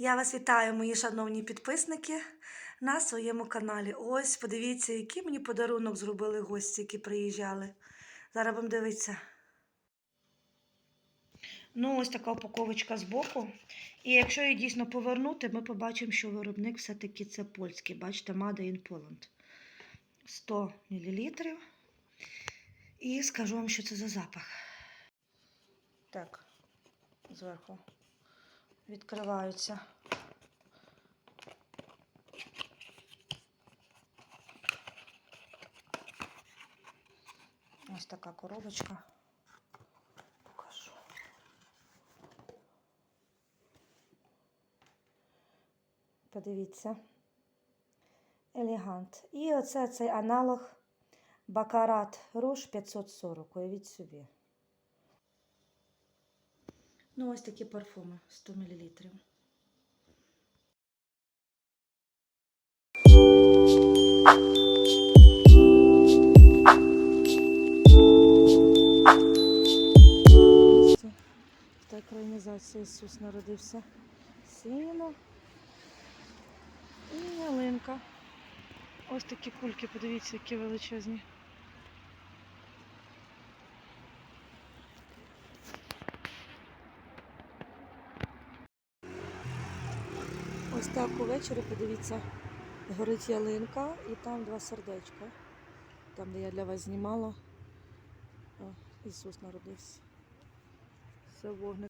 Я вас вітаю, мої шановні підписники, на своєму каналі. Ось, подивіться, який мені подарунок зробили гості, які приїжджали. Зараз будемо дивитися. Ну, ось така упаковочка з боку. І якщо її дійсно повернути, ми побачимо, що виробник все-таки це польський. Бачите, Made in Poland. 100 мл. І скажу вам, що це за запах. Так, зверху відкриваються. Ось така коробочка. Покажу. Подивіться. Елегант. І оце цей аналог Бакарат Руш 540. Уявіть собі. Ну, ось такі парфуми 100 мл. Та екранізація Ісус народився. Сіно і ялинка. Ось такі кульки, подивіться, які величезні. Ось так увечері, подивіться, горить ялинка і там два сердечка. Там, де я для вас знімала. О, Ісус народився. Все вогник.